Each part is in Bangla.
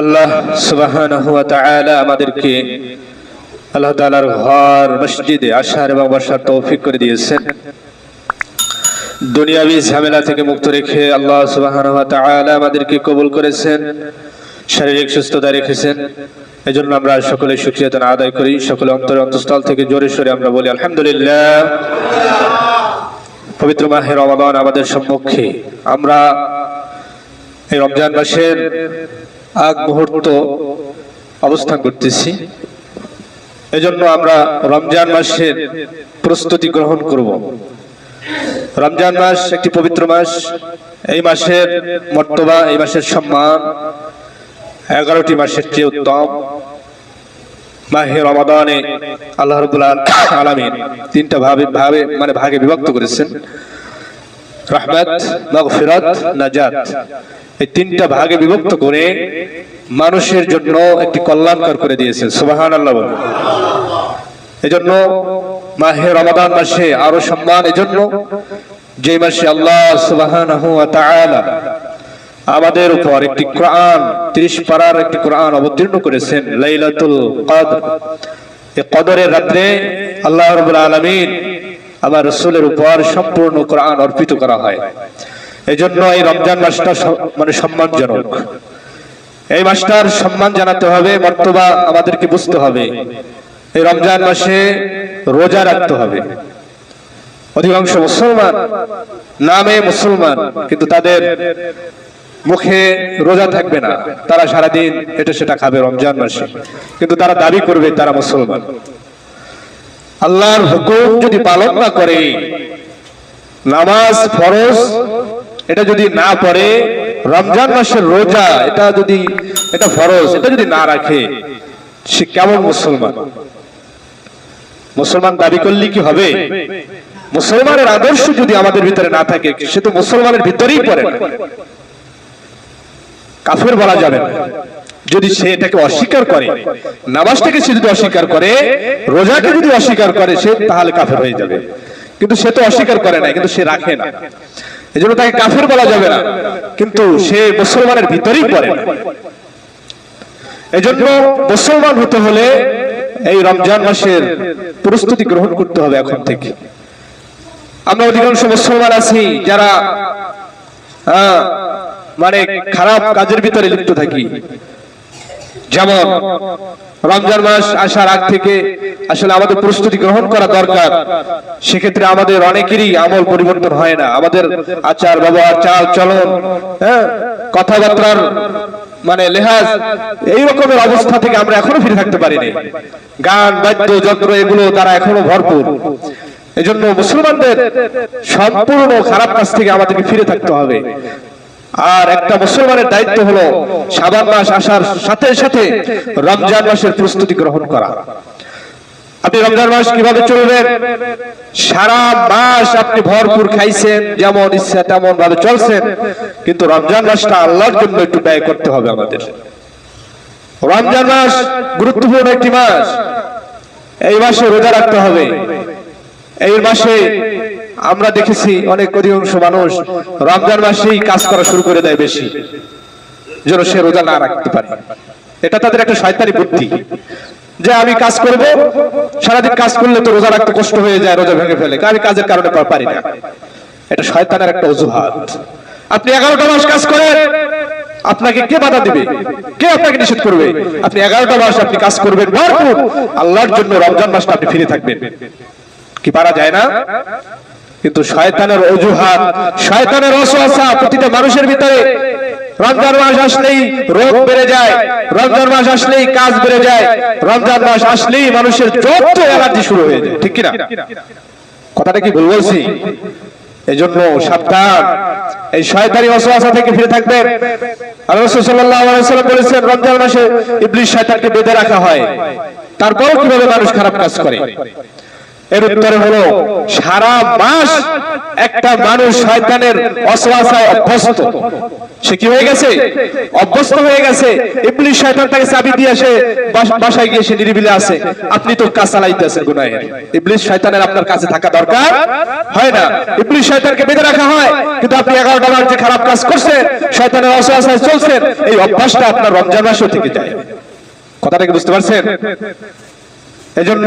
আল্লাহ তাআলা আমাদেরকে আল্লাহ তাআলার ঘর, মসজিদে আসার এবং বসার তৌফিক করে দিয়েছেন। দুনিয়াবি ঝামেলা থেকে মুক্ত রেখে আল্লাহ তাআলা আমাদেরকে কবুল করেছেন, শারীরিক সুস্থতা রেখেছেন। এই জন্য আমরা সকলে সুক্রিয়তা আদায় করি, সকলে অন্তর অন্তঃস্থল থেকে জোরে সোরে আমরা বলি আলহামদুলিল্লাহ। পবিত্র মাহে রমাদান আমাদের সম্মুখে। আমরা এই রমজান মাসের আগ মুহূর্ত অবস্থান করতেছি। এজন্য আমরা রমজান মাসের প্রস্তুতি গ্রহণ করব। রমজান মাস একটি পবিত্র মাস। এই মাসের মর্তবা, এই মাসের সম্মান এগারোটি মাসের চেয়ে উত্তম। মাহে রমাদানে আল্লাহ রবুল আলমিন তিনটা ভাবে ভাবে মানে ভাগে বিভক্ত করেছেন। রহমত, মগফিরত, নাজাত। এই তিনটা ভাগে বিভক্ত করে মানুষের জন্য একটি কল্যাণকর করে দিয়েছেন সুবাহান আল্লাহ এজন্য মাহে রমাদান মাসে আরও সম্মান, এজন্য যে মাসে আল্লাহ সুবাহান আমাদের উপর একটি কোরআন, ত্রিশ পাড়ার একটি কোরআন অবতীর্ণ করেছেন, লাইলাতুল কদর। এই কদরের রাত্রে আল্লাহ রবুল আলমিন আমার রসুলের উপর সম্পূর্ণ কোরআন অর্পিত করা হয়। এই জন্য এই রমজান মাসটা মানে সম্মানজনক। এই মাসটার সম্মান জানাতে হবে, মর্তবা আমাদেরকে বুঝতে হবে। এই রমজান মাসে রোজা রাখতে হবে। অধিকাংশ মুসলমান নামে মুসলমান, কিন্তু তাদের মুখে রোজা থাকবে না। তারা সারাদিন এটা সেটা খাবে রমজান মাসে। কিন্তু তারা দাবি করবে, তারা মুসলমান। আল্লাহর হুকুম যদি পালন না করে, নামাজ ফরজ এটা যদি না পড়ে, রমজান মাসের রোজা, এটা যদি, এটা ফরজ, এটা যদি না রাখে, সে কেমন মুসলমান? মুসলমান দাবি করলে কি হবে? মুসলমানের আদর্শ যদি আমাদের ভিতরে না থাকে, সে তো মুসলমানের ভিতরেই পড়ে না। কাফের বলা যাবে না। যদি সে এটাকে অস্বীকার করে, নামাজটাকে সে যদি অস্বীকার করে, রোজাকে যদি অস্বীকার করে, সে তাহলে কাফের হয়ে যাবে। কিন্তু সে তো অস্বীকার করে না কিন্তু সে রাখে না। এই জন্য তাকে কাফের বলা যাবে না। কিন্তু সে মুসলমানের ভিতরেই পড়ে। এজন্য মুসলমান হতে হলে এই রমজান মাসের প্রস্তুতি গ্রহণ করতে হবে এখন থেকে। আমরা অধিকাংশ মুসলমান আছি যারা মানে খারাপ কাজের ভিতরে লিপ্ত থাকি। যেমন রমজান মাস আসার আগ থেকে আসলে আমাদের প্রস্তুতি গ্রহণ করা দরকার। সেক্ষেত্রে আমাদের অনেকেরই আমল পরিবর্তন হয় না। আমাদের আচার, ব্যবহার, চাল, চলন হ্যাঁ কথাবার্তার মানে লেহাজ এই রকমের অবস্থা থেকে আমরা এখনও ফিরে থাকতে পারিনি। গান, বাদ্য, যন্ত্র এগুলো তারা এখনও ভরপুর। এজন্য মুসলমানদের সম্পূর্ণ খারাপ কাজ থেকে আমাদেরকে ফিরে থাকতে হবে। আর একটা মুসলমানের দায়িত্ব হলো সাবান মাস আসার সাথে সাথে রমজান মাসের প্রস্তুতি গ্রহণ করা। আপনি রমজান মাস কীভাবে চলবেন সারা মাস আপনি ভরপুর খাইছেন, যেমন ইচ্ছা তেমন ভাবে চলছেন, কিন্তু রমজান মাসটা আল্লাহর জন্য একটু ব্যয় করতে হবে আমাদের। রমজান মাস গুরুত্বপূর্ণ একটি মাস। এই মাসে রোজা রাখতে হবে। এই মাসে আমরা দেখেছি অনেক অধিকাংশ মানুষ রমজান মাসেই কাজ করা শুরু করে দেয় বেশি, যেন সে রোজা না রাখতে পারে। এটা তাদের একটা শয়তানি বুদ্ধি। যে আমি কাজ করব, সারাদিন কাজ করলে তো রোজা রাখতে কষ্ট হয়ে যায়, রোজা ভেঙে ফেলে। আমি কাজের কারণে পারি না। এটা শয়তানের একটা অজুহাত। আপনি এগারোটা মাস কাজ করেন, আপনাকে কে বাধা দিবে? কে আপনাকে নিষেধ করবে? আপনি এগারোটা মাস আপনি কাজ করবেন, ভরপুর। আল্লাহর জন্য রমজান মাসটা আপনি ফিরে থাকবেন। কি পারা যায় না? কিন্তু শয়তানের অজুহাত, শয়তানের অসহসা প্রতিটা মানুষের ভিতরে। রমজান মাস আসলেই রোগ বেড়ে যায়, রমজান মাস আসলেই কাজ বেড়ে যায়, রমজান মাস আসলেই মানুষের যত অ্যালার্জি শুরু হয়ে যায়, ঠিক কিনা? কথাটা কি ভুল বলছি? এই জন্য সাবধান, এই শয়তানি অসহসা থেকে ফিরে থাকবেন। আল্লাহ রাসূল সাল্লাল্লাহু আলাইহি সাল্লাম বলেছেন, রমজান মাসে ইবলিস শয়তানকে বেঁধে রাখা হয়। তারপরও কীভাবে মানুষ খারাপ কাজ করে? এর উত্তরে হলো, সারা মাস একটা মানুষ শয়তানের অসওয়াসায় অভ্যস্ত। সে কি হয়ে গেছে? অভ্যস্ত হয়ে গেছে। ইবলিশ শয়তান তাকে চাবি দিয়ে সে বাস- বাসায় গিয়ে সে নিরিবিলে আছে। আপনি তো কাজ চালাইতেছেন গুনাহের। ইবলিশ শয়তানের আপনার কাছে থাকা দরকার? হয় না। ইবলিশ শয়তানকে বেঁধে রাখা হয়। কিন্তু আপনি এগারোটা বার যে খারাপ কাজ করছেন, শয়তানের অসওয়াসায় চলছেন, এই অভ্যাসটা আপনার রমজান মাসেও থেকে যায়। কথাটা কি বুঝতে পারছেন? এজন্য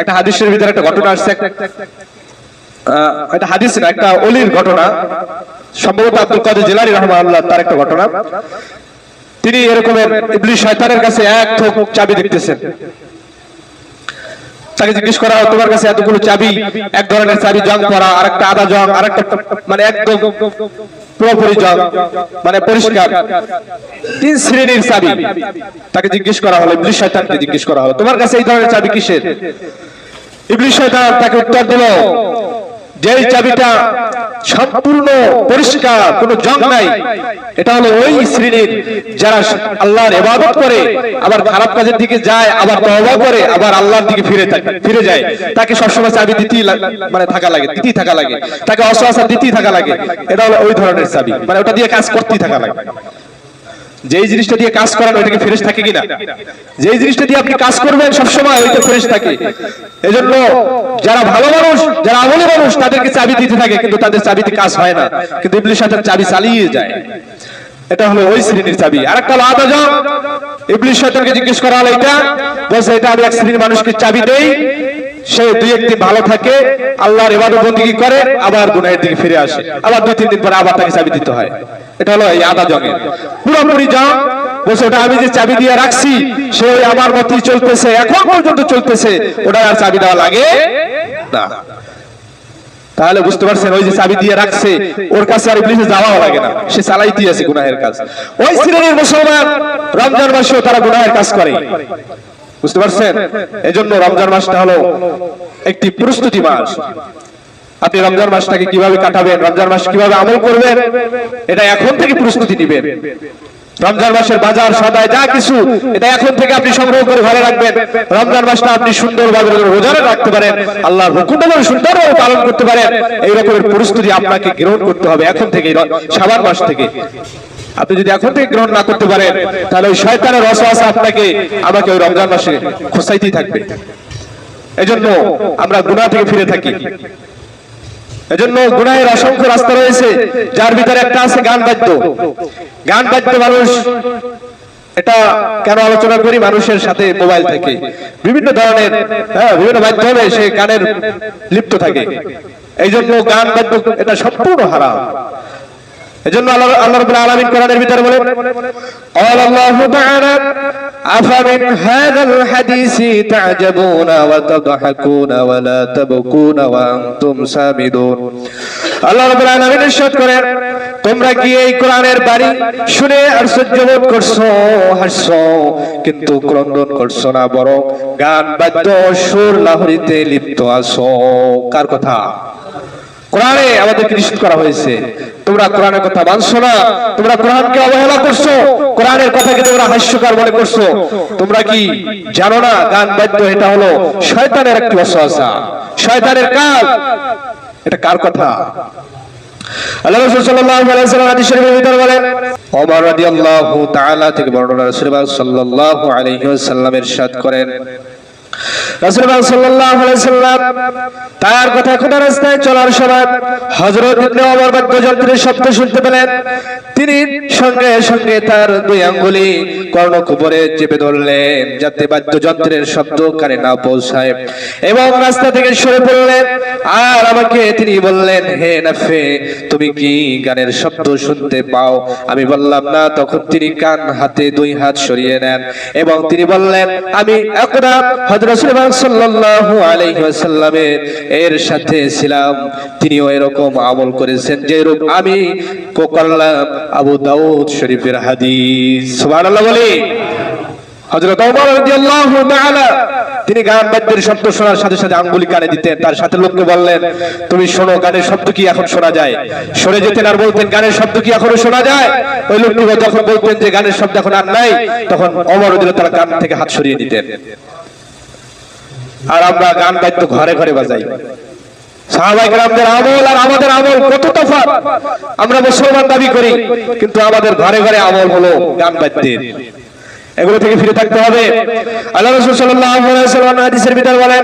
একটা হাদিসের ভিতরে একটা ঘটনা আসছে। একটা হাদিস না, একটা অলির ঘটনা। সম্ভবত আব্দুল কাদের জেলারি রহমানুল্লাহ তার একটা ঘটনা। তিনি এরকমের ইবলিশ শয়তানের কাছে এক থোক চাবি দেখতেছেন তাকে জিজ্ঞেস করা হয়, তোমার কাছে এতগুলো চাবি? এক ধরনের চাবি জং পরা আরেকটা আদা জং আর একটা মানে একদম পুরোপুরি জং মানে পরিষ্কার। তিন শ্রেণির চাবি। তাকে জিজ্ঞেস করা হলো ইবলিশ শয়তানকে জিজ্ঞেস করা হলো তোমার কাছে এই ধরনের চাবি কিসের? ইবলিশ শয়তান তাকে উত্তর দিল যেই চাবিটা সম্পূর্ণ পরিষ্কার, কোনো জং নাই, এটা হলো ওই শ্রেণির যারা আল্লাহর ইবাদত করে, আবার খারাপ কাজের দিকে যায়, আবার তওবা করে, আবার আল্লাহর দিকে ফিরে থাকে, ফিরে যায়। তাকে সবসময় চাবি দিতেই মানে থাকা লাগে, দিতেই থাকা লাগে। তাকে অসহায় দিতেই থাকা লাগে। এটা হলো ওই ধরনের চাবি মানে ওটা দিয়ে কাজ করতেই থাকা লাগে। যেই জিনিসটা দিয়ে কাজ করান ওইটাকে ফ্রেশ থাকে কিনা? যেই জিনিসটা দিয়ে আপনি কাজ করবেন, সবসময় ওইটা ফ্রেশ থাকে। এজন্য যারা ভালো মানুষ, যারা মানুষ তাদেরকে চাবি দিতে থাকে, কিন্তু তাদের চাবিতে কাজ হয় না। কিন্তু ইবলিশ শয়তান চাবি চালিয়ে যায়। এটা হলো ওই শ্রেণির চাবি। আরেকটা হলো আদা জং ইবলিশ শয়তানকে জিজ্ঞেস করা হলো এটা। বলছে, এটা আমি এক শ্রেণির মানুষকে চাবি দেই। সে দুই একদিন ভালো থাকে, আল্লাহর ইবাদত বন্দিগি করে, আবার গুনাহের দিকে ফিরে আসে। আবার দুই, তিন দিন পরে আবার তাকে চাবি দিতে হয়। এটা হলো এই আদা জঙের। পুরোপুরি জং বলছে, ওটা আমি যে চাবি দিয়ে রাখছি, সে আমার মতই চলতেছে, এখন পর্যন্ত চলতেছে। ওটা আর চাবি দেওয়া লাগে না। তাহলে বুঝতে পারছেন, ওই যে চাবি দিয়ে রাখছে, ওর কাছে আর ইবলিসে যাওয়াও লাগে না। সে চালাইতেই আছে গুনাহের কাজ। ওই শ্রেণির মুসলমান, রমজান মাসেও তারা গুনাহের কাজ করে। বুঝতে পারছেন? এজন্য রমজান মাসটা হলো একটি প্রস্তুতি মাস। আপনি রমজান মাসটাকে কীভাবে কাটাবেন, রমজান মাস কীভাবে আমল করবেন, এটা এখন থেকে প্রস্তুতি নিবেন। রমজান মাসের বাজার সদায় যা কিছু, এটা এখন থেকে আপনি সংগ্রহ করে ঘরে রাখবেন। রমজান মাসটা আপনি সুন্দরভাবে রোজারে রাখতে পারেন, আল্লাহর হুকুমটা সুন্দরভাবে পালন করতে পারেন, এই রকমের প্রস্তুতি আপনাকে গ্রহণ করতে হবে এখন থেকে সাবান মাস থেকে। আপনি যদি এখন থেকে গ্রহণ না করতে পারেন, তাহলে ওই শয়তানের রসওয়াসা আপনাকে, আমাকে ওই রমজান মাসে খোসাইতেই থাকবে। এজন্য আমরা গুনাহ থেকে ফিরে থাকি। এজন্য গুনাহের অসংখ্য রাস্তা রয়েছে, যার ভিতরে একটা আছে গান বাদ্য। গান বাদ্য মানুষ এটা কেন আলোচনা করি? মানুষের সাথে মোবাইল থেকে। বিভিন্ন ধরনের হ্যাঁ বিভিন্ন মাধ্যমে সে গানের লিপ্ত থাকে। এই জন্য গান বাদ্য এটা সম্পূর্ণ হারাম। এজন্য আল্লাহ আল্লাহ রাব্বুল আলামিন কোরআনের ভিতরে বলেন قال الله تعالى أفمن هذا الحديث تعجبون وتضحكون ولا تبكون وأنتم سامدون আল্লাহ রাব্বুল আলামিন ইরশাদ করেন তোমরা কি এই কোরআনের বাণী শুনে আশ্চর্য বোধ করছো হাসছো কিন্তু ক্রন্দন করছো না বরং গান বাদ্য সুর লাহরিতে লিপ্ত আছো কার কথা কোরআনে আমাদেরকে নিষেধ করা হয়েছে। তোমরা কোরআনের কথা মানছো না, তোমরা কোরআনকে অবহেলা করছ, কোরআনের কথাকে তোমরা হাস্যকর মনে করছ। তোমরা কি জানো না, গান বাদ্য এটা হলো শয়তানের একটি অসহসা শয়তানের কাজ, এটা কার কথা? আল্লাহ রাসূল সাল্লাল্লাহু আলাইহি ওয়াসাল্লাম হাদিস শরীফের ভিতরে বলেন, ওমর রাদিয়াল্লাহু তাআলা থেকে বর্ণনা রাসূলুল্লাহ সাল্লাল্লাহু আলাইহি ওয়াসাল্লাম ইরশাদ করেন তার কথা খোদা রাস্তায় চলার সময় ইবনে ওমর শব্দ শুনতে পেলেন। তিনি সঙ্গে সঙ্গে তার দুই আঙ্গুলি কর্ণকুবরে চেপে ধরলেন, যাতে বাদ্যযন্ত্রের শব্দ কানে না পৌঁছায় এবং রাস্তা থেকে সরে পড়লেন। আর আমাকে তিনি বললেন, হে নাফে, তুমি কি গানের শব্দ শুনতে পাও? আমি বললাম, না। তখন তিনি কান, হাতে দুই হাত সরিয়ে নেন এবং তিনি বললেন, আমি একদা এর সাথে ছিলাম। তিনিও এরকম আমল করেছেন আমি করলাম আবু দাউদ শরীফের হাদিস। বলি। তিনি গান বাদ্যের শব্দ শোনার সাথে সাথে আঙ্গুলি কানে দিতেন, তার সাথে লোককে বললেন, তুমি শোনো, গানের শব্দ কি এখন শোনা যায়? সরে যেতেন আর বলতেন, গানের শব্দ কি এখনও শোনা যায়? ওই লোকটি যখন বলতেন যে গানের শব্দ এখন আর নাই, তখন অমর তাআলা কান থেকে হাত সরিয়ে নিতেন আর আমরা গান বাদ্য ঘরে ঘরে বাজাই। আমল আর আমাদের আমল আমরা মুসলমান দাবি করি, কিন্তু আমাদের ঘরে ঘরে আমল এগুলো থেকে ফিরে থাকতে হবে। আল্লাহ রসুল সাল্লাহ বলেন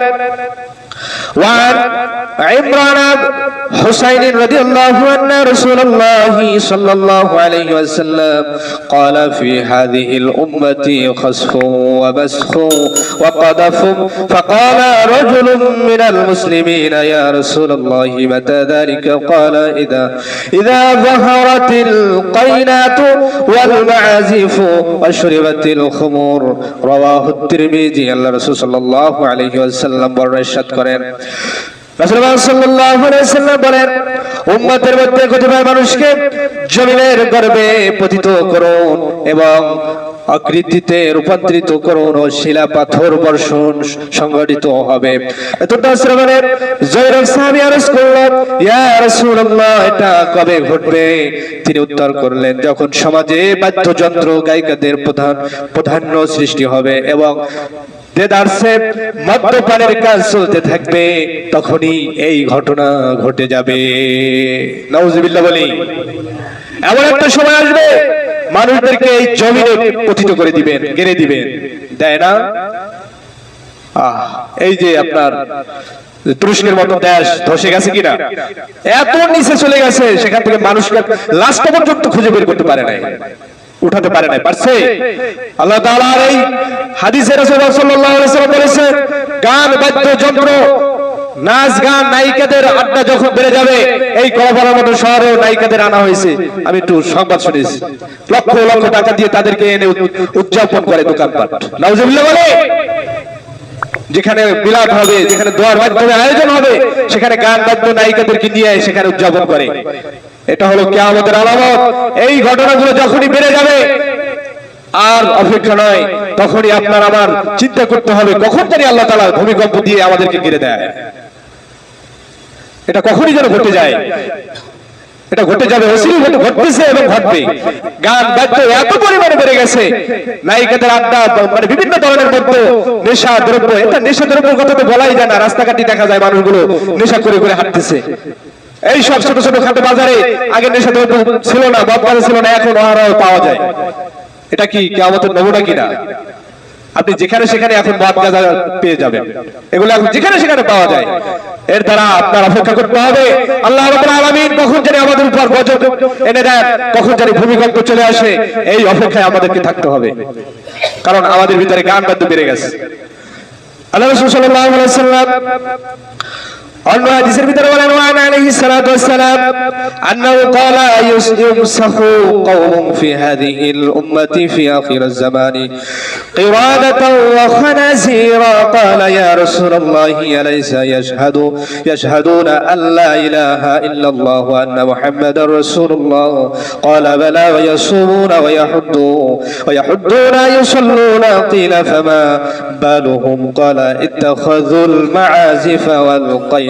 وعن عمران حسين رضي الله عنه رسول الله صلى الله عليه وسلم قال في هذه الأمة خسف وبسخ وقذف فقال رجل من المسلمين يا رسول الله متى ذلك؟ قال إذا إذا ظهرت القينات والمعازف وشربت الخمور. رواه الترمذي. الله الرسول صلى الله عليه وسلم برشد করেন। রূপান্তরিত করুন ও শিলা পাথর বর্ষণ সংগঠিত হবে। রাসূলুল্লাহ, এটা কবে ঘটবে? তিনি উত্তর করলেন, যখন সমাজে বাদ্যযন্ত্র গায়িকাদের প্রধান, প্রাধান্য সৃষ্টি হবে এবং দেদারসে মদ্যপানের কাজ চলতে থাকবে, তখনই এই ঘটনা ঘটে যাবে। নাউজুবিল্লাহ বলি। এমন একটা সময় আসবে, মানুষদেরকে এই জমিনে পতিত করে দিবেন, গেড়ে দিবেন। দেয় না? এই যে আপনার তুরস্কের মতো দেশ ধসে গেছে কিনা? এত নিচে চলে গেছে, সেখান থেকে মানুষকে লাস্ট পর্যন্ত খুঁজে বের করতে পারে নাই। উঠাতে পারে নাই, পারছে? আল্লাহ তাআলার এই হাদিসে রাসূলুল্লাহ সাল্লাল্লাহু আলাইহি ওয়াসাল্লাম বলেছেন গান, বাদ্য, যন্ত্র, নাচ, গান, নায়িকাদের আড্ডা যখন বেড়ে যাবে, এই কলাপাড়ার মতো শহরেও নায়িকাদের আনা হয়েছে। আমি একটু সংবাদ শুনেছি, লক্ষ লক্ষ টাকা দিয়ে তাদেরকে এনে উদযাপন করে দোকানপাট। নাউজুবিল্লাহ বলে? যেখানে বিলাপ হবে, যেখানে দোয়ার মাধ্যমে আয়োজন হবে, সেখানে গান, বাদ্য, নায়িকাদেরকে নিয়ে সেখানে উদযাপন করে। এটা হলো কেয়ামতের আলামত। এই ঘটনাগুলো যখনই বেড়ে যাবে, আর অপেক্ষা নয়, তখনই আপনার আমার চিন্তা করতে হবে, কখন জানি আল্লাহ তালা ভূমিকম্প দিয়ে আমাদেরকে ঘিরে দেয়। এটা কখনই যেন ঘটে যায়। এটা ঘটে যাবে ঘটে ঘটতেছে এবং ঘটবে। গান বাদ্য এত পরিমাণে বেড়ে গেছে। নায়িকাদের আড্ডা মানে বিভিন্ন ধরনের মধ্যে নেশা দ্রব্য এটা নেশা দ্রব্যের কথা তো বলাই যায় না। রাস্তাঘাটে দেখা যায় মানুষগুলো নেশা করে করে হাঁটতেছে। এই সব ছোট ছোট খাটো বাজারে আগে নেশা দ্রব্য ছিল না মদ ছিল না এখন ওহারাও পাওয়া যায়। এটা কি কেমতের নমুনা কিনা? আপনি যেখানে সেখানে এখন মদ গাঁজা পেয়ে যাবেন। এগুলো এখন যেখানে সেখানে পাওয়া যায়। এর দ্বারা আপনার অপেক্ষা করতে হবে। আল্লাহ রাব্বুল কখন জানি আমাদের উপর বজর এনে দেন, কখন জানি ভূমিকম্প চলে আসে, এই অপেক্ষায় আমাদেরকে থাকতে হবে। কারণ আমাদের ভিতরে গান বাদ্য বেড়ে গেছে। আল্লাহ রাসূল সাল্লাল্লাহু আলাইহি ওয়াসাল্লাম অন্য হাদিসের ভিতরে বলেন ওয়ান আলাইহিস সালাতু ওয়াসসালাম আন্নাহু ক্বালা ইউসাখু কওমুন ফি হাদিহিল উম্মতি ফি আখিরিজ Zamani qiradatan wa khanazira qala ya rasulullah alaysa yashhadu yashhaduna an la ilaha illa allah wa anna muhammadar rasulullah qala bala wa yasumuna wa yahuddu wa yahudduna yusalluna qila fama baluhum qala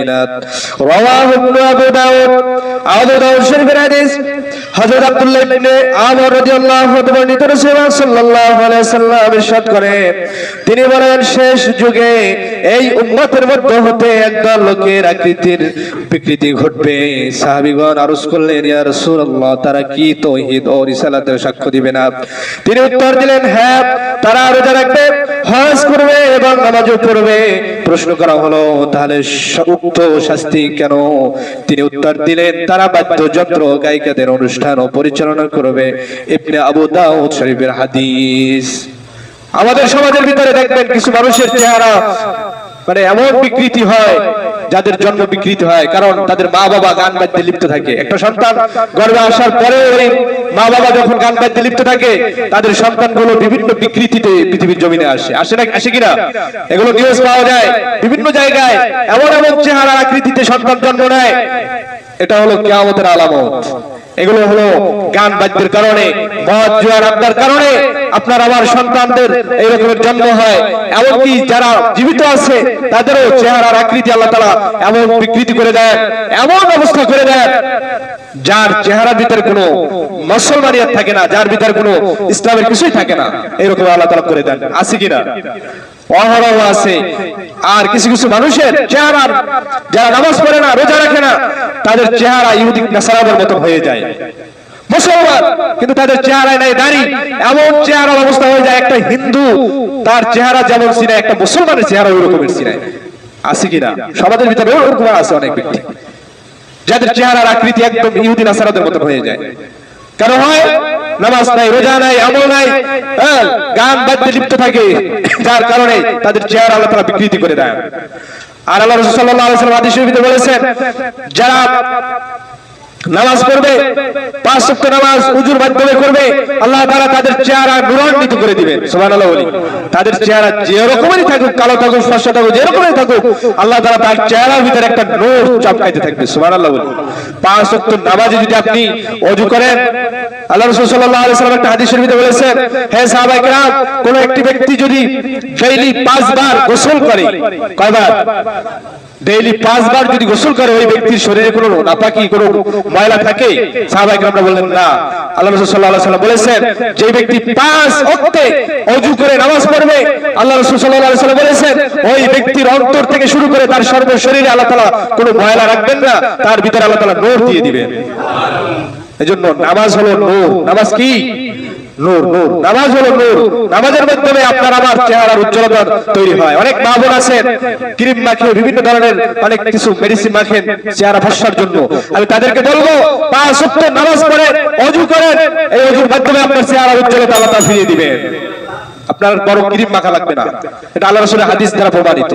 কায়নাত রাওয়াহু আবু দাউদ আবু দাউদ শরীফের হাদিস। হযরত আব্দুল্লাহ ইবনে আমর রাদিয়াল্লাহু আনহু বর্ণিত সাল্লাল্লাহু আলাইহি ইরশাদ করেন তিনি বলেন, শেষ যুগে এই উম্মতের মধ্যে হতে একদল লোকের আকৃতির বিকৃতি ঘটবে। সাহাবীগণ আরজ করলেন, ইয়া রাসূলুল্লাহ, তারা কি তৌহিদ ও রিসালাতের সাক্ষ্য দিবে না? তিনি উত্তর দিলেন হ্যাঁ তারা রোজা রাখবে, হজ করবে এবং নামাজও পড়বে। প্রশ্ন করা হলো, তাহলে উক্ত উক্ত শাস্তি। কেন? তিনি উত্তর দিলেন, তারা বাদ্যযন্ত্র গায়িকাদের অনুষ্ঠান ও পরিচালনা করবে। ইবনে আবু দাউদ শরীফের হাদিস। আমাদের সমাজের ভিতরে দেখবেন, কিছু মানুষের চেহারা মানে এমন বিকৃতি হয় যাদের জন্ম বিকৃত হয়, কারণ তাদের মা বাবা গান বাদ্যে লিপ্ত থাকে। একটা সন্তান গর্বে আসার পরে ওই মা বাবা যখন গান বাদ্যে লিপ্ত থাকে, তাদের সন্তানগুলো বিভিন্ন বিকৃতিতে পৃথিবীর জমিনে আসে। আসে না আসে কিনা? এগুলো নিউজ পাওয়া যায়। বিভিন্ন জায়গায় এমন এমন চেহারা আকৃতিতে সন্তান জন্ম নেয়। এটা হলো কেয়ামতের আলামত। এগুলো হলো গান বাদ্যের কারণে, মদ, জুয়ার আড্ডার কারণে আপনার, আমার সন্তানদের এই রকমের জন্ম হয়। এমনকি যারা জীবিত আছে, তাদেরও চেহারার আকৃতি আল্লাহ তালা এমন বিকৃতি করে দেয়, এমন অবস্থা করে দেয়, যার চেহারার ভিতরে কোনো মুসলমানিয়াত থাকে না, যার ভিতরে কোনো ইসলামের কিছুই থাকে না। এরকম আল্লাহ তালা করে দেন। আছে কিনা? অহরহ আছে। আর কিছু কিছু মানুষের চেহারা, যারা নামাজ পড়ে না, রোজা রাখে না, তাদের চেহারা ইহুদি নাসারাদের মতো হয়ে যায়। মুসলমান, কিন্তু তাদের চেহারায় নাই দাড়ি। এমন চেহারার অবস্থা হয়ে যায়, একটা হিন্দু, তার চেহারা যেমন সিনায় একটা মুসলমানের চেহারা ওই রকমের সিনায় আছে কিনা? সমাজের ভিতরে ওরকম আছে অনেক ব্যক্তি। যাদের চেহারার আকৃতি একদম ইহুদি নাসারাদের মতো হয়ে যায়। কেন হয়? নামাজ নাই রোজা নাই আমল নাই হ্যাঁ, গান বাদ্যে লিপ্ত থাকে। যার কারণে তাদের চেয়ার আল্লাহ তারা বিকৃতি করে দেয়। আর আল্লাহ রসুল্লাহ সাল্লাম হাদিস বলেছেন যারা নামাজ পড়বে, পাঁচ সপ্ত নামাজ উজুর মাধ্যমে করবে, আল্লাহ তাআলা তাদের চেহারা নুরান্বিত করে দিবেন সুবহানাল্লাহ বলি। তাদের চেহারা যে রকমেরই থাকুক, কালো থাকুক, ফর্সা থাকুক, যে রকমেরই থাকুক, আল্লাহ তাআলা তার চেহারার ভিতরে একটা নূর চাপকাইতে থাকবে, সুবহানাল্লাহ বলি। পাঁচ সপ্ত নামাজে যদি আপনি অজু করেন, আল্লাহ রাসূল আলাইহি একটা হাদিসের ভিতরে বলেছেন, হে কোন একটি ব্যক্তি যদি পাঁচবার গোসল করে, কয়বার? ডেইলি পাঁচবার যদি গোসল করে ওই ব্যক্তির শরীরে কোনো নাপাকি, কোনো ময়লা থাকে, সাহাবায়ে কেরামরা বললেন, না। আল্লাহ রাসূল আলাইহি সাল্লাম বলেছেন যে ব্যক্তি পাঁচ ওয়াক্তে ওযু করে নামাজ পড়বে, আল্লাহ রাসূল আলাইহি সাল্লাম বলেছেন, ওই ব্যক্তির অন্তর থেকে শুরু করে তার সর্ব শরীরে আল্লাহ তাআলা কোনো ময়লা রাখবেন না, তার ভিতরে আল্লাহ তাআলা নূর দিয়ে দিবেন। এজন্য নামাজ হলো নূর। নামাজ কি? আপনার বিভিন্ন ধরনের অনেক কিছু মেডিসিন চেহারা জন্য। আমি তাদেরকে নামাজ আপনার চেহারার উজ্জ্বলতা আপনার বড় ক্রিম মাখা লাগবে না। এটা আল্লাহ হাদিস দ্বারা প্রমাণিত।